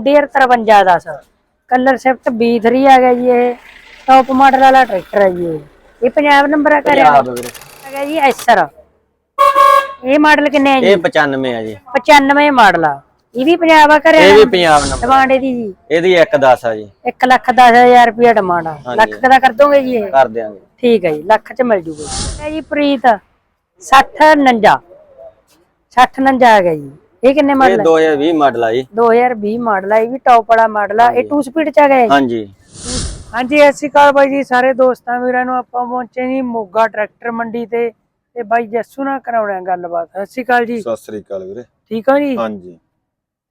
Dear 53 ਦਾ ਸਰ colour shift B3 ਆ ਗਿਆ ਜੀ ਇਹ। ਟੌਪ ਮਾਡਲ ਵਾਲਾ ਟਰੈਕਟਰ ਹੈ ਜੀ ਇਹ। ਇਹ ਪੰਜਾਬ ਨੰਬਰ ਆ ਕਰਿਆ ਪੰਜਾਬ ਵੀਰੇ। ਹੈਗਾ ਜੀ ਐਸਰ ਇਹ ਮਾਡਲ ਕਿੰਨੇ ਹੈ ਜੀ? ਇਹ 95 ਆ ਜੀ। 95 ਮਾਡਲ ਆ। ਇਹ ਵੀ ਪੰਜਾਬ ਆ ਕਰਿਆ ਇਹ ਵੀ ਪੰਜਾਬ ਨੰਬਰ ਡਿਮਾਂਡ ਇਹਦੀ ਜੀ। ਇਹਦੀ 110 ਆ ਜੀ। 1 ਲੱਖ 10000 ਰੁਪਏ ਡਿਮਾਂਡ ਆ। ਲੱਖ ਦਾ ਕਰ ਦੋਗੇ ਜੀ ਇਹ? ਕਰ ਦਿਆਂਗੇ। ਠੀਕ ਹੈ ਜੀ ਲੱਖ ਚ ਮਿਲ ਜੂਗਾ। ਹੈ ਜੀ ਪ੍ਰੀਤ 60 49 60 49 ਆ ਗਿਆ ਜੀ। ਇਹ ਕਿੰਨੇ ਇਹ ਮਾਡਲ ਹੈ 2020 ਮਾਡਲ ਆ ਜੀ। 2020 ਮਾਡਲ ਆ ਇਹ ਵੀ ਟੌਪ ਵਾਲਾ ਮਾਡਲ ਆ। ਇਹ 2 ਸਪੀਡ ਚ ਆ ਗਿਆ ਜੀ ਹਾਂਜੀ। ਹਾਂਜੀ ਸਤਿ ਸ਼੍ਰੀ ਅਕਾਲ ਬਾਈ ਜੀ ਸਾਰੇ ਦੋਸਤਾਂ ਵੀਰਾਂ ਨੂੰ ਆਪਾਂ ਪਹੁੰਚੇ ਜੀ ਮੋਗਾ ਟਰੈਕਟਰ ਮੰਡੀ ਤੇ ਤੇ ਬਾਈ ਜੱਸੂ ਨਾਲ ਕਰਾਉਣਾ ਗੱਲਬਾਤ। ਸਤਿ ਸ਼੍ਰੀ ਅਕਾਲ ਜੀ। ਸਤਿ ਸ੍ਰੀ ਅਕਾਲ ਵੀਰੇ। ਠੀਕ ਹੋ ਜੀ? ਹਾਂਜੀ।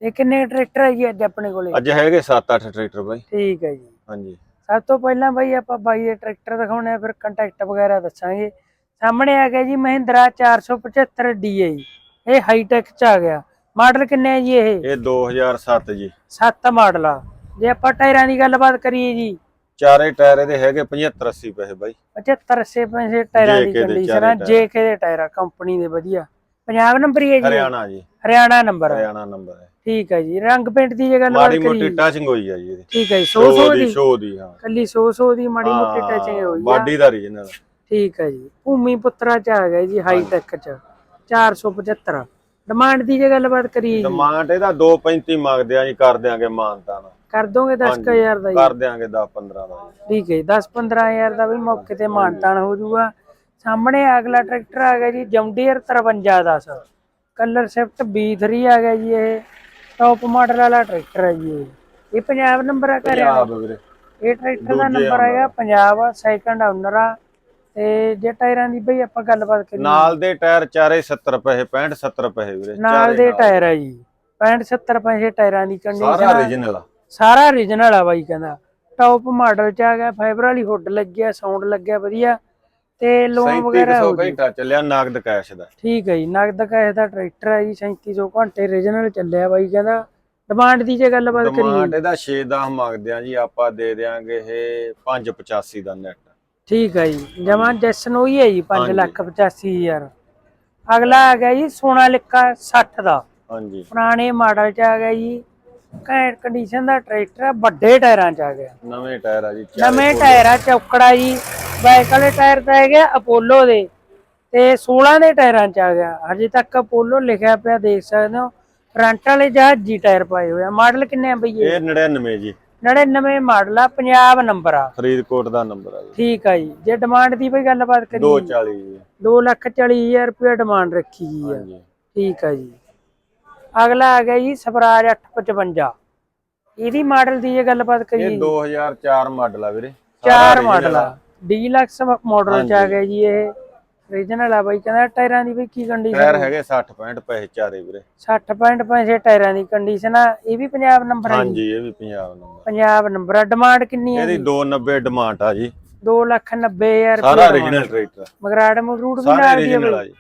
ਤੇ ਕਿੰਨੇ ਟਰੈਕਟਰ ਹੈ ਜੀ ਅੱਜ ਆਪਣੇ ਕੋਲੇ? ਅੱਜ ਹੈਗੇ 7-8 ਟਰੈਕਟਰ ਬਾਈ। ਠੀਕ ਹੈ ਜੀ। ਹਾਂਜੀ। ਸਭ ਤੋਂ ਪਹਿਲਾਂ ਬਾਈ ਆਪਾਂ ਬਾਈ ਦੇ ਟਰੈਕਟਰ ਦਿਖਾਉਣੇ ਆ ਫਿਰ ਕੰਟੈਕਟ ਵਗੈਰਾ ਦੱਸਾਂਗੇ। ਸਾਹਮਣੇ ਆ ਗਿਆ ਜੀ ਮਹਿੰਦਰਾ 475 DI ਇਹ ਹਾਈਟੈਕ ਚ ਆ ਗਿਆ। ਮਾਡਲ ਕਿੰਨੇ ਹੈ ਜੀ ਇਹ? ਇਹ 2007 ਜੀ। 7 ਮਾਡਲ ਆ। ਜੇ ਆਪਾਂ ਟਾਇਰਾਂ ਦੀ ਗੱਲਬਾਤ ਕਰੀਏ ਜੀ। ਚਾਰੇ ਟਾਇਰ ਇਹਦੇ ਹੈਗੇ 75 80 ਪੈਸੇ ਬਾਈ। 75 80 ਪੈਸੇ ਟਾਇਰਾਂ ਦੀ ਕੰਡੀਸ਼ਨ ਆ। ਜੇਕੇ ਦੇ ਟਾਇਰ ਆ ਕੰਪਨੀ ਦੇ ਵਧੀਆ। ਪੰਜਾਬ ਨੰਬਰ ਹੀ ਹੈ ਜੀ ਹਰਿਆਣਾ ਜੀ। ਹਰਿਆਣਾ ਨੰਬਰ ਹਰਿਆਣਾ ਨੰਬਰ ਹੈ। ਠੀਕ ਹੈ ਜੀ। ਰੰਗ ਪੇਂਟ ਦੀ ਜੇ ਗੱਲਬਾਤ ਮਾੜੀ ਮੋਟੀ ਟਾਚਿੰਗ ਹੋਈ ਆ ਜੀ ਇਹਦੀ। ਠੀਕ ਹੈ ਜੀ 100 100 ਦੀ ਸ਼ੋ ਦੀ ਹਾਂ। ਕੱਲੀ 100 100 ਦੀ ਮਾੜੀ ਮੋਟੀ ਟੱਚਿੰਗ ਹੋਈ ਆ। ਬਾਡੀ ਦਾ। ਰੀਜਨਲ ਠੀਕ ਹੈ ਜੀ। ਭੂਮੀ ਪੁੱਤਰਾ ਚ ਆ ਗਿਆ ਜੀ ਹਾਈ ਟੈਕ ਚ। 475 ਡਿਮਾਂਡ ਦੀ ਜੇ ਗੱਲਬਾਤ ਕਰੀਏ ਜੀ। ਡਿਮਾਂਡ ਇਹਦਾ 235 ਮੰਗਦੇ ਆ ਜੀ ਕਰ ਦਿਆਂਗੇ ਮਾਨਤਾਨ ਕਰ ਦੋਗੇ 10000 ਦਾ ਜੀ? ਕਰ ਦਿਆਂਗੇ 10 15 ਦਾ ਜੀ। ਠੀਕ ਹੈ ਜੀ 10 15000 ਦਾ ਵੀ ਮੌਕੇ ਤੇ ਮਾਨਤਾਨ ਹੋ ਜਾਊਗਾ। ਸਾਹਮਣੇ ਅਗਲਾ ਟਰੈਕਟਰ ਆ ਗਿਆ ਜੀ ਜੰਡੀਅਰ 53 ਦਾ ਸਰ ਕਲਰ ਸ਼ਿਫਟ B3 ਆ ਗਿਆ ਜੀ ਇਹ। ਟੌਪ ਮਾਡਲ ਵਾਲਾ ਟਰੈਕਟਰ ਹੈ ਜੀ ਇਹ। ਇਹ ਪੰਜਾਬ ਨੰਬਰ ਆ ਕਰਿਆ ਪੰਜਾਬ ਵੀਰੇ। ਇਹ ਟਰੈਕਟਰ ਦਾ ਨੰਬਰ ਹੈਗਾ ਪੰਜਾਬ ਸੈਕੰਡ ਓਨਰ ਆ। ਤੇ ਜੇ ਟਾਇਰਾਂ ਦੀ ਬਈ ਆਪਾਂ ਗੱਲਬਾਤ ਕਰੀਏ। ਨਾਲ ਦੇ ਟਾਇਰ ਚਾਰੇ 70 ਪੈਸੇ 65 70 ਪੈਸੇ ਵੀਰੇ ਨਾਲ ਦੇ ਟਾਇਰ ਆ ਜੀ 65 70 ਪੈਸੇ ਟਾਇਰਾਂ ਦੀ ਸਾਰਾ ਕੰਡੀਸ਼ਨ ਰੀਜਨਲ ਆ। ਸਾਰਾ origignal ਆ ਬਾਈ ਕਹਿੰਦਾ। ਟੌਪ ਮਾਡਲ ਚ ਆ ਗਿਆ ਫਾਈਬਰ ਵਾਲੀ ਹੁੱਡ ਲੱਗਿਆ ਸਾਊਂਡ ਲੱਗਿਆ ਵਧੀਆ। ਤੇ ਲੋਨ ਵਗੈਰਾ ਹੋ 3700 ਘੰਟਾ ਚੱਲਿਆ ਨਗਦ ਕੈਸ਼ ਦਾ। ਠੀਕ ਹੈ ਜੀ ਨਗਦ ਕੈਸ਼ ਦਾ ਟਰੈਕਟਰ ਹੈ ਜੀ 3700 ਘੰਟੇ origignal ਚੱਲਿਆ ਬਾਈ ਕਹਿੰਦਾ। ਡਿਮਾਂਡ ਦੀ ਜੇ ਗੱਲਬਾਤ ਕਰੀਏ। ਡਿਮਾਂਡ ਇਹਦਾ 6-10 ਮੰਗਦੇ ਆ ਜੀ ਆਪਾਂ ਦੇ ਦੇਾਂਗੇ ਇਹ 585 ਦਾ ਨੈਟ ਠੀਕ ਹੈ ਜੀ। ਜਮਾਂ ਜੈਸਨ ਹੋਈ ਹੈ ਜੀ 5 ਹਾਂਜੀ। ਲੱਖ 85 ਹਜ਼ਾਰ। ਅਗਲਾ ਆ ਗਿਆ ਜੀ ਸੋਨਾਲਿਕਾ 60 ਦਾ। ਹਾਂਜੀ। ਪੁਰਾਣੇ ਮਾਡਲ ਚ ਆ ਗਿਆ ਜੀ। ਘੈਂਟ ਕੰਡੀਸ਼ਨ ਦਾ ਟਰੈਕਟਰ ਹੈ ਵੱਡੇ ਟਾਇਰਾਂ ਚ ਆ ਗਿਆ। ਨਵੇਂ ਟਾਇਰ ਆ ਜੀ ਚਾਰੇ ਨਵੇਂ ਟਾਇਰ ਆ ਚੌਕੜਾ ਜੀ। ਬਾਈਕ ਵਾਲੇ ਟਾਇਰ ਤਾਂ ਹੈਗੇ ਅਪੋਲੋ ਦੇ। ਤੇ 16 ਦੇ ਟਾਇਰਾਂ ਚ ਆ ਗਿਆ। ਹਜੇ ਤੱਕ ਅਪੋਲੋ ਲਿਖਿਆ ਪਿਆ ਦੇਖ ਸਕਦੇ ਹੋ। ਫਰੰਟ ਵਾਲੇ ਜਹਾਜ਼ੀ ਟਾਇਰ ਪਾਏ ਹੋਏ ਆ। ਮਾਡਲ ਕਿੰਨੇ ਆ ਬਈ ਇਹ? ਇਹ 99 ਜੀ। 99 ਮਾਡਲ ਆ ਪੰਜਾਬ ਨੰਬਰ ਆ। ਫਰੀਦਕੋਟ ਦਾ ਨੰਬਰ ਆ ਜੀ। ਠੀਕ ਆ ਜੀ। ਜੇ ਡਿਮਾਂਡ ਦੀ ਬਈ ਗੱਲਬਾਤ ਕਰੀਏ। 240 ਜੀ। 2 ਲੱਖ 40 ਹਜ਼ਾਰ ਰੁਪਏ ਡਿਮਾਂਡ ਰੱਖੀ ਗਈ ਆ। ਠੀਕ ਆ ਜੀ। ਅਗਲਾ ਆ ਗਿਆ ਜੀ ਸਵਰਾਜ 855 ਇਹਦੀ ਮਾਡਲ ਦੀ ਜੇ ਗੱਲਬਾਤ ਕਰੀਏ। ਇਹ 2004 ਮਾਡਲ ਆ ਵੀਰੇ। ਚਾਰ ਮਾਡਲ ਆ। ਡੀਲਕਸ ਮਾਡਲ ਚ ਆ ਗਿਆ ਜੀ ਇਹ। ਰੀਜਨਲ ਆ ਬਾਈ ਕਹਿੰਦਾ ਟਾਇਰਾਂ ਦੀ ਵੀ ਕੀ ਟਾਇਰ ਕੰਡੀਸ਼ਨ ਹੈਗੇ 60 65 ਪੈਸੇ ਚਾਰੇ ਵੀਰੇ। 60.5 ਟਾਇਰਾਂ ਦੀ ਕੰਡੀਸ਼ਨ ਆ ਇਹ ਵੀ ਪੰਜਾਬ ਨੰਬਰ ਹੈ ਜੀ ਹਾਂਜੀ ਇਹ ਵੀ ਪੰਜਾਬ ਨੰਬਰ। ਪੰਜਾਬ ਨੰਬਰ ਆ ਡਿਮਾਂਡ ਕਿੰਨੀ ਹੈ ਇਹਦੀ 290 ਡਿਮਾਂਡ ਆ ਜੀ। 2 ਲੱਖ 90 ਹਜ਼ਾਰ ਸਾਰਾ origignal ਟਰੈਕਟਰ ਮਗਰਾੜ ਮਗਰੂੜ ਵੀ ਨਾਲ ਦੀ ਆ ਆ ਬਾਈ? ਜੀ।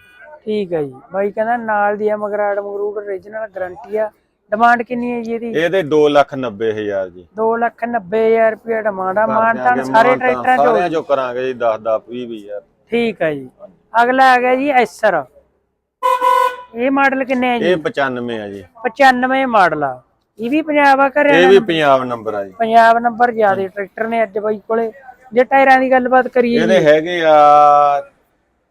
ਠੀਕ ਹੈ ਜੀ। ਬਾਈ ਕਹਿੰਦਾ ਨਾਲ ਦੀ ਆ ਮਗਰਾੜ ਮਗਰੂੜ ਰੀਜਨਲ ਗਾਰੰਟੀ ਆ। ਡਿਮਾਂਡ ਕਿੰਨੀ ਹੈ ਜੀ ਇਹਦੀ? ਇਹਦੇ 2,90,000 ਜੀ। 2 ਲੱਖ 90 ਹਜ਼ਾਰ ਰੁਪਏ ਡਿਮਾਂਡ ਆ। ਮਾਨਤਾਨ ਸਾਰੇ ਟਰੈਕਟਰਾਂ ਚ ਸਾਰਿਆਂ ਚੋਂ ਕਰਾਂਗੇ ਜੀ 10 10 20 20 ਹਜ਼ਾਰ। ਠੀਕ ਹੈ ਜੀ। ਅਗਲਾ ਆ ਗਿਆ ਜੀ ਐਸਰ। ਇਹ ਮਾਡਲ ਕਿੰਨੇ ਹੈ ਜੀ? ਇਹ 95 ਆ ਜੀ। 95 ਮਾਡਲ ਆ। ਇਹ ਵੀ ਪੰਜਾਬ ਆ ਘਰੇ ਇਹ ਵੀ ਪੰਜਾਬ ਨੰਬਰ ਆ ਜੀ। ਪੰਜਾਬ ਨੰਬਰ ਜਿਆਦੇ ਟਰੈਕਟਰ ਨੇ ਅੱਜ ਬਾਈ ਕੋਲੇ। ਜੇ ਟਾਇਰਾਂ ਦੀ ਗੱਲਬਾਤ ਕਰੀਏ ਇਹਦੇ ਹੈਗੇ ਆ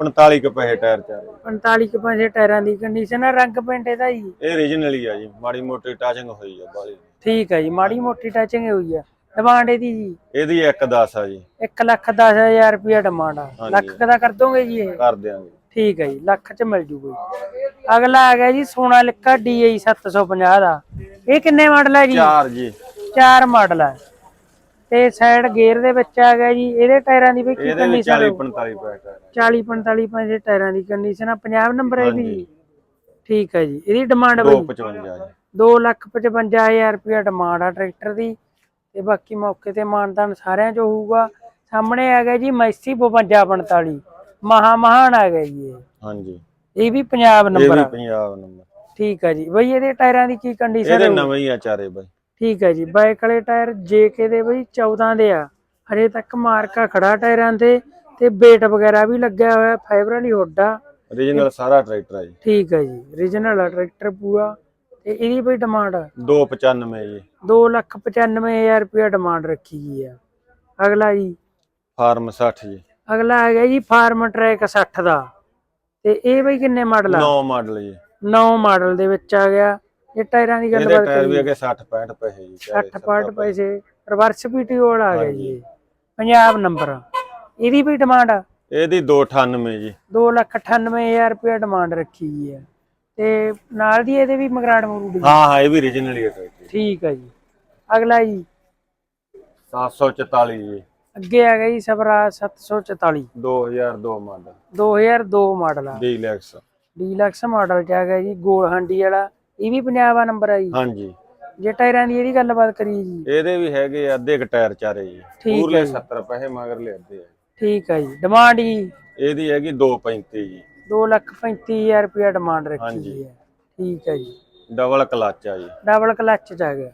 45 ਕੁ ਪੈਸੇ ਟਾਇਰ ਚਾਰੇ। 45 ਕੁ ਪੈਸੇ ਟਾਇਰਾਂ ਦੀ ਕੰਡੀਸ਼ਨ ਆ ਰੰਗ ਪੇਂਟ ਇਹਦਾ ਜੀ। ਇਹ origignal ਹੀ ਆ ਜੀ। ਮਾੜੀ ਮੋਟੀ ਟਾਚਿੰਗ ਹੋਈ ਆ ਬਾਲੀ ਠੀਕ ਹੈ ਜੀ ਮਾੜੀ ਮੋਟੀ ਟੱਚਿੰਗ ਹੋਈ ਆ। ਡਿਮਾਂਡ ਇਹਦੀ ਜੀ। ਇਹਦੀ 110 ਆ ਜੀ। 1 ਲੱਖ 10000 ਰੁਪਏ ਡਿਮਾਂਡ ਆ। ਲੱਖ ਦਾ ਕਰ ਦੋਗੇ ਜੀ ਇਹ? ਕਰ ਦਿਆਂਗੇ। ਠੀਕ ਹੈ ਜੀ ਲੱਖ ਚ ਮਿਲ ਜੂਗਾ ਜੀ ਅਗਲਾ ਆ ਗਿਆ ਜੀ ਸੋਨਾਲਿਕਾ DI 750 ਦਾ। ਇਹ ਕਿੰਨੇ ਮਾਡਲ ਹੈ ਜੀ? ਚਾਰ ਜੀ। ਚਾਰ ਮਾਡਲ ਹੈ ਤੇ ਸਾਈਡ ਗੇਅਰ ਦੇ ਵਿੱਚ ਆ ਗਿਆ ਜੀ ਇਹਦੇ ਟਾਇਰਾਂ ਦੀ ਵੀ ਕੀ ਕੰਡੀਸ਼ਨ 40 45 ਪੈਸੇ ਟਾਇਰ 40 45 ਪੈਸੇ ਟਾਇਰਾਂ ਦੀ ਕੰਡੀਸ਼ਨ ਆ। ਪੰਜਾਬ ਨੰਬਰ ਹੈ ਹਾਂਜੀ। ਠੀਕ ਹੈ ਜੀ ਇਹਦੀ ਡਿਮਾਂਡ ਬਈ। 255 ਜੀ। 2 ਲੱਖ 55000 ਰੁਪਏ ਡਿਮਾਂਡ ਆ ਟਰੈਕਟਰ ਦੀ। ਤੇ ਬਾਕੀ ਮੌਕੇ ਤੇ ਮਾਨਦਾਨ ਸਾਰਿਆਂ ਚ ਹੋਊਗਾ। ਸਾਹਮਣੇ ਆ ਗਿਆ ਜੀ ਮੈਸੀ 5245 ਮਹਾ ਮਹਾਨ ਆ ਗਿਆ ਜੀ ਇਹ। ਹਾਂਜੀ। ਇਹ ਵੀ ਪੰਜਾਬ ਇਹ ਨੰਬਰ ਵੀ ਆ। ਪੰਜਾਬ ਨੰਬਰ। ਠੀਕ ਹੈ ਜੀ। ਬਈ ਇਹਦੇ ਟਾਇਰਾਂ ਦੀ ਕੀ ਕੰਡੀਸ਼ਨ ਇਹਦੇ ਹੈ ਨਵੇਂ ਹੀ ਆ ਚਾਰੇ ਬਾਈ। ਠੀਕ ਹੈ ਜੀ। ਬਾਈਕ ਵਾਲੇ ਟਾਇਰ JK ਦੇ ਬਈ 14 ਦੇ ਆ। ਹਜੇ ਤੱਕ ਮਾਰਕਾ ਖੜਾ ਟਾਇਰਾਂ ਤੇ ਤੇ ਬੇਟ ਵਗੈਰਾ ਵੀ ਲੱਗਿਆ ਹੋਇਆ ਫਾਈਬਰ ਵਾਲੀ ਹੁੱਡ। ਆ origignal ਸਾਰਾ ਟਰੈਕਟਰ ਆ ਜੀ। ਠੀਕ ਹੈ ਜੀ। ਰੀਜਨਲ ਆ ਟਰੈਕਟਰ ਪੂਰਾ। ਤੇ ਇਹਦੀ ਬਈ ਡਿਮਾਂਡ 295 ਜੀ। 295000 ਰੁਪਏ ਡਿਮਾਂਡ ਰੱਖੀ ਗਈ ਆ। ਅਗਲਾ ਜੀ। ਫਾਰਮ 60 ਜੀ। ਅਗਲਾ ਆ ਗਿਆ ਜੀ ਫਾਰਮ ਟਰੈਕ 60 ਦਾ। ਤੇ ਇਹ ਬਈ ਕਿੰਨੇ ਮਾਡਲ ਆ? 9 ਮਾਡਲ ਜੀ। 9 ਮਾਡਲ ਦੇ ਵਿੱਚ ਆ ਗਿਆ। ਇਹ ਟਾਇਰਾਂ ਦੀ ਇਹਦੇ ਗੱਲਬਾਤ ਟਾਇਰ ਵੀ ਕਰੀਏ। ਹੈਗੇ 60 65 ਪੈਸੇ ਜੀ 60 65 ਪੈਸੇ। ਰਿਵਰਸ ਪੀਟੀਓਲ ਆ ਗਿਆ ਜੀ। ਪੰਜਾਬ ਨੰਬਰ ਇਹਦੀ ਵੀ ਡਿਮਾਂਡ ਇਹਦੀ 298 ਜੀ। 298000 ਰੁਪਏ ਡਿਮਾਂਡ ਰੱਖੀ ਗਈ ਹੈ ਤੇ ਨਾਲ ਦੀ ਇਹਦੇ ਵੀ ਮਗਰਾੜ ਮਰੂੜੀ ਹਾਂ ਹਾਂ ਇਹ ਵੀ origignal ਹੀ ਹੈ ਟਰੈਕਟਰ ਠੀਕ ਹੈ ਜੀ। ਅਗਲਾ ਜੀ। 744 ਜੀ। ਅੱਗੇ ਆ ਗਿਆ ਜੀ ਸਬਰਾ 744 2002 ਮਾਡਲ। 2002 ਮਾਡਲ ਆ। ਡੀਲੈਕਸ। ਡੀਲਕਸ ਮਾਡਲ ਚ ਆ ਗਿਆ ਜੀ ਗੋਲ ਹਾਂਡੀ ਵਾਲਾ। ਇਹ ਵੀ ਪੰਜਾਬ ਆ ਨੰਬਰ ਆ ਜੀ। ਹਾਂਜੀ। ਜੇ ਟਾਇਰਾਂ ਦੀ ਇਹਦੀ ਗੱਲਬਾਤ ਕਰੀਏ ਜੀ। ਇਹਦੇ ਵੀ ਹੈਗੇ ਆ ਅੱਧੇ ਕ ਟਾਇਰ ਚਾਰੇ ਜੀ। ਠੀਕ ਪੂਰੇ ਹੈ ਜੀ। 70 ਪੈਸੇ ਮਗਰ ਅੱਧੇ ਆ। ਠੀਕ ਹੈ ਜੀ। ਡਿਮਾਂਡ ਜੀ। ਇਹਦੀ ਹੈਗੀ 235 ਜੀ। 235000 ਰੁਪਏ ਡਿਮਾਂਡ ਰੱਖੀ ਹੈ। ਠੀਕ ਹੈ ਜੀ। ਡਬਲ ਕਲਚ ਆ ਜੀ। ਡਬਲ ਕਲਚ ਚ ਆ ਗਿਆ।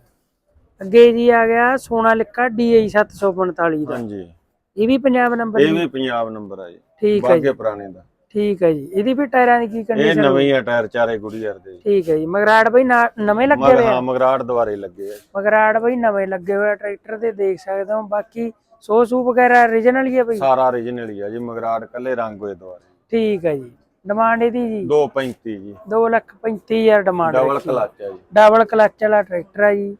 ਅੱਗੇ ਜੀ ਆ ਗਿਆ ਸੋਨਾ ਲਿਕਾ DI 745 ਦਾ। ਹਾਂਜੀ। ਇਹ ਵੀ ਪੰਜਾਬ ਨੰਬਰ ਇਹ ਵੀ ਪੰਜਾਬ ਨੰਬਰ ਆ ਜੀ। ਠੀਕ ਹੈ ਜੀ। ਪੁਰਾਣੇ ਦਾ। ਠੀਕ ਹੈ ਜੀ। ਇਹਦੀ ਵੀ ਟਾਇਰਾਂ ਦੀ ਕੀ ਇਹ ਕੰਡੀਸ਼ਨ ਨਵੇਂ ਹੀ ਆ ਟਾਇਰ ਚਾਰੇ ਗੁੜੀਅਰ ਦੇ। ਠੀਕ ਹੈ ਜੀ। ਮਗਰਾੜ ਬਈ ਨਵੇਂ ਲੱਗੇ ਹੋਏ ਆ? ਹਾਂ ਮਗਰਾੜ ਦੁਆਰੇ ਲੱਗੇ ਆ। ਮਗਰਾੜ ਬਈ ਨਵੇਂ ਲੱਗੇ ਹੋਏ ਆ। ਟਰੈਕਟਰ ਤੇ ਦੇਖ ਸਕਦੇ ਹੋ। ਬਾਕੀ ਸੋ ਸੂ ਵਗੈਰਾ origignal ਹੀ ਹੈ ਬਈ? ਸਾਰਾ origignal ਹੀ ਆ ਜੀ। ਮਗਰਾੜ ਕੱਲੇ ਰੰਗ ਹੋਏ ਦੁਆਰੇ। ਠੀਕ ਹੈ ਜੀ। ਡਿਮਾਂਡ ਇਹਦੀ ਜੀ। 235 ਜੀ। 235000 ਡਿਮਾਂਡ ਡਬਲ ਕਲਚ ਆ ਜੀ। ਡਬਲ ਕਲਚ ਵਾਲਾ ਟਰੈਕਟਰ ਹੈ ਜੀ।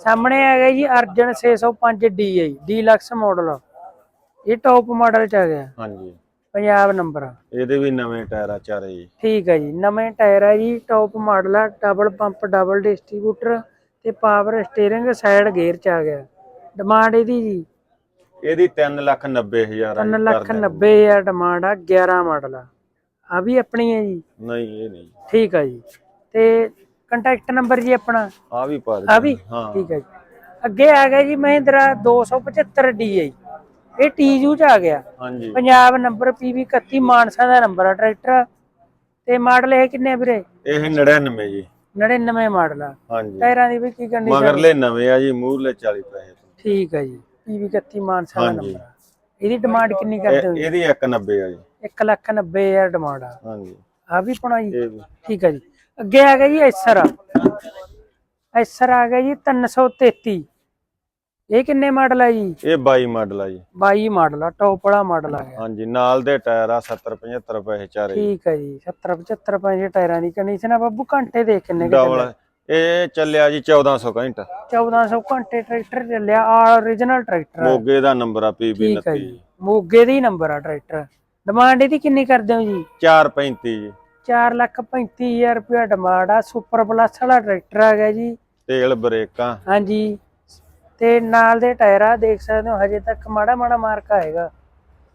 ਸਾਹਮਣੇ ਆ ਗਿਆ ਜੀ ਅਰਜਨ 605 DI ਡੀਲਕਸ ਮਾਡਲ ਇਹ ਟੌਪ ਮਾਡਲ ਚ ਆ ਗਿਆ ਹਾਂਜੀ। ਪੰਜਾਬ ਨੰਬਰ ਇਹਦੇ ਵੀ ਨਵੇਂ ਟਾਇਰ ਆ ਚਾਰੇ ਜੀ। ਠੀਕ ਹੈ ਜੀ ਨਵੇਂ ਟਾਇਰ ਹੈ ਜੀ ਟੌਪ ਮਾਡਲ ਆ ਡਬਲ ਪੰਪ ਡਬਲ ਡਿਸਟ੍ਰੀਬਿਊਟਰ ਤੇ ਪਾਵਰ ਸਟੀਅਰਿੰਗ ਸਾਈਡ ਗੇਅਰ ਚ ਆ ਗਿਆ। ਡਿਮਾਂਡ ਇਹਦੀ ਜੀ। ਇਹਦੀ 390000 ਆ 3 ਜੀ, ਲੱਖ ਕਰ ਦਿਆਂਗੇ। 90 ਹਜ਼ਾਰ ਡਿਮਾਂਡ ਆ 11 ਮਾਡਲ ਆ। ਆ ਵੀ ਆਪਣੀ ਹੈ ਜੀ? ਨਹੀਂ ਇਹ ਨਹੀਂ ਠੀਕ ਹੈ ਜੀ। ਤੇ ਕੰਟੈਕਟ ਨੰਬਰ ਜੀ ਆਪਣਾ? ਆ ਵੀ ਪਾ ਆ ਵੀ? ਹਾਂ। ਠੀਕ ਹੈ ਜੀ। ਅੱਗੇ ਆ ਗਿਆ ਜੀ ਮਹਿੰਦਰਾ 275 DI ਇਹ ਟੀਯੂ ਚ ਆ ਗਿਆ। ਹਾਂਜੀ। ਪੰਜਾਬ ਨੰਬਰ PV 31 ਮਾਨਸਾ ਦਾ ਨੰਬਰ ਆ ਟਰੈਕਟਰ। ਤੇ ਮਾਡਲ ਇਹ ਕਿੰਨੇ ਆ ਵੀਰੇ? ਇਹ 99 ਜੀ। 99 ਮਾਡਲ ਆ। ਹਾਂਜੀ। ਟਾਇਰਾਂ ਦੀ ਵੀ ਕੀ ਕੰਡੀਸ਼ਨ ਮਗਰਲੇ ਨਵੇਂ ਆ ਜੀ ਮੂਹਰਲੇ 40 ਪੈਸੇ ਠੀਕ ਹੈ ਜੀ। PV 31 ਮਾਨਸਾ ਦਾ। ਨੰਬਰ ਆ। ਇਹਦੀ ਡਿਮਾਂਡ ਕਿੰਨੀ ਕਰਦੇ ਹੋ ਇਹ- ਇਹਦੀ 190 ਆ ਜੀ। 1 ਲੱਖ 90 ਹਜ਼ਾਰ ਡਿਮਾਂਡ ਆ। ਹਾਂਜੀ। ਆ ਵੀ ਪਣਾ ਜੀ ਠੀਕ ਹੈ ਜੀ। ਅੱਗੇ ਆ ਗਿਆ ਜੀ ਐਸਰ ਐਸਰ ਆ ਗਿਆ ਜੀ 333 ਇਹ ਕਿੰਨੇ ਮਾਡਲ ਹੈ ਜੀ? ਇਹ 22 ਮਾਡਲ ਆ ਜੀ। 22 ਮਾਡਲ ਆ ਟੌਪ ਵਾਲਾ ਮਾਡਲ ਆ ਹਾਂਜੀ ਨਾਲ ਦੇ ਟਾਇਰ ਆ 70 75 ਪੈਸੇ ਚਾਰੇ। ਠੀਕ ਹੈ ਜੀ 70 75 ਪੈਸੇ ਟਾਇਰਾਂ ਦੀ ਕੰਡੀਸ਼ਨ ਆ। ਬੱਬੂ ਘੰਟੇ ਦੇ ਕਿੰਨੇ ਡਬਲ ਇਹ ਚੱਲਿਆ ਜੀ 1400 ਘੰਟਾ। 1400 ਘੰਟੇ ਟਰੈਕਟਰ ਚੱਲਿਆ ਆ origignal ਟਰੈਕਟਰ ਆ। ਮੋਗੇ ਦਾ ਨੰਬਰ ਆ ਪੀਬੀ ਠੀਕ ਹੈ 29 ਜੀ ਮੋਗੇ ਦੀ ਨੰਬਰ ਆ ਟਰੈਕਟਰ। ਡਿਮਾਂਡ ਇਹਦੀ ਕਿੰਨੀ ਕਰਦੇ ਹੋ ਜੀ? 435 ਜੀ। 4 ਲੱਖ 35000 ਰੁਪਇਆ ਡਿਮਾਂਡ ਆ ਸੁਪਰ ਪਲੱਸ ਵਾਲਾ ਟਰੈਕਟਰ ਆ ਗਿਆ ਜੀ। ਤੇਲ ਬ੍ਰੇਕਾਂ। ਹਾਂਜੀ। ਤੇ ਨਾਲ ਦੇ ਟਾਇਰ ਆ ਦੇਖ ਸਕਦੇ ਹੋ ਹਜੇ ਤੱਕ ਮਾੜਾ ਮਾੜਾ ਮਾਰਕ ਆਏਗਾ।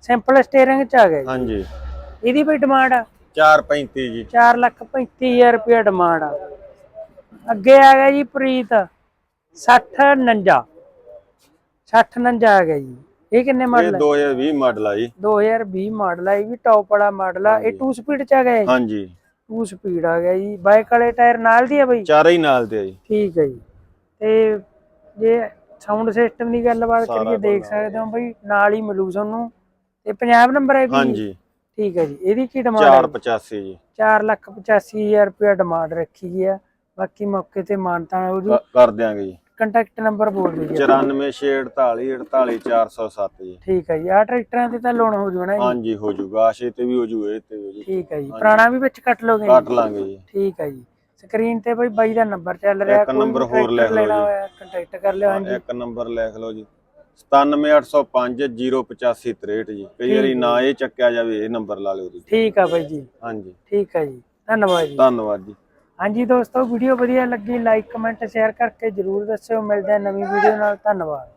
ਸਿੰਪਲ ਸਟੀਅਰਿੰਗ ਚ ਆ ਗਿਆ ਜੀ। ਹਾਂਜੀ। ਇਹਦੀ ਵੀ ਡਿਮਾਂਡ ਆ? 435 ਜੀ। 4 ਲੱਖ 35000 ਰੁਪਇਆ ਡਿਮਾਂਡ ਆ। ਅੱਗੇ ਆ ਗਿਆ ਜੀ ਪ੍ਰੀਤ 60 49 60 49 ਆ ਗਿਆ ਜੀ। ਇਹ ਕਿੰਨੇ ਮਾਡਲ ਹੈ 2020 ਮਾਡਲ ਆ ਜੀ। 2020 ਮਾਡਲ ਆ ਇਹ ਵੀ ਟੌਪ ਵਾਲਾ ਮਾਡਲ ਆ। ਇਹ 2 ਸਪੀਡ ਚ ਆ ਗਿਆ ਜੀ? ਹਾਂਜੀ। 2 ਸਪੀਡ ਆ ਗਿਆ ਜੀ। ਬਾਈਕ ਵਾਲੇ ਟਾਇਰ ਨਾਲ ਦੀ ਆ ਬਈ? ਚਾਰੇ ਹੀ ਨਾਲ ਦੇ ਆ ਜੀ। ਠੀਕ ਹੈ ਜੀ। ਤੇ ਜੇ ਸਾਊਂਡ ਸਿਸਟਮ ਦੀ ਗੱਲਬਾਤ ਕਰੀਏ ਦੇਖ ਸਕਦੇ ਹੋ ਬਈ ਨਾਲ ਹੀ ਮਿਲੂ ਤੁਹਾਨੂੰ। ਤੇ ਪੰਜਾਬ ਨੰਬਰ ਹੈ ਵੀ? ਹਾਂਜੀ। ਠੀਕ ਹੈ ਜੀ। ਇਹਦੀ ਕੀ ਡਿਮਾਂਡ ਹੈ 485 ਜੀ। 4 ਲੱਖ 85000 ਰੁਪਏ ਡਿਮਾਂਡ ਰੱਖੀ ਗਈ ਆ। ਬਾਕੀ ਮੌਕੇ ਤੇ ਮਾਨਤਾ ਹੋ ਕਰ ਦਿਆਂਗੇ ਜੀ। ਕੰਟੈਕਟ ਨੰਬਰ ਬੋਲ ਦਿਓ 94 48 407 ਜੀ। ਠੀਕ ਹੈ ਜੀ ਆ ਟਰੈਕਟਰਾਂ ਤੇ ਤਾਂ ਲੋਨ ਹੋ ਜੂਣਾ ਜੀ। ਹਾਂਜੀ ਹੋ ਜੂਗਾ। ਆਸ਼ੇ ਤੇ ਵੀ ਹੋ ਜੂ ਇਹ ਤੇ ਹੋ ਜੂ। ਠੀਕ ਹੈ ਜੀ ਪੁਰਾਣਾ ਵੀ ਵਿੱਚ ਕੱਟ ਲੋਗੇ ਕੱਟ ਲਾਂਗੇ ਜੀ। ਠੀਕ ਹੈ ਜੀ। ਸਕਰੀਨ ਤੇ ਬਈ ਬਾਈ ਦਾ ਨੰਬਰ ਚੱਲ ਰਿਹਾ ਇੱਕ number ਹੋਰ ਲਿਖ ਲਓ ਜੀ। ਕੰਟੈਕਟ ਕਰ ਲਿਓ ਹਾਂਜੀ। ਇੱਕ ਨੰਬਰ ਲਿਖ ਲਓ ਜੀ। 97805 08563 ਜੀ। ਕਈ ਵਾਰੀ ਨਾ ਇਹ ਚੱਕਿਆ ਜਾਵੇ ਇਹ ਨੰਬਰ ਲਾ ਲਿਓ ਤੁਸੀਂ। ਠੀਕ ਆ ਬਾਈ ਜੀ। ਹਾਂਜੀ। ਠੀਕ ਹੈ ਜੀ। ਧੰਨਵਾਦ ਜੀ। ਧੰਨਵਾਦ ਜੀ। ਹਾਂਜੀ ਦੋਸਤੋ, ਵੀਡੀਓ ਵਧੀਆ ਲੱਗੀ ਲਾਈਕ ਕਮੈਂਟ ਸ਼ੇਅਰ ਕਰਕੇ ਜਰੂਰ ਦੱਸਿਓ। ਮਿਲਦੇ ਹਾਂ ਨਵੀਂ ਵੀਡੀਓ ਨਾਲ। ਧੰਨਵਾਦ।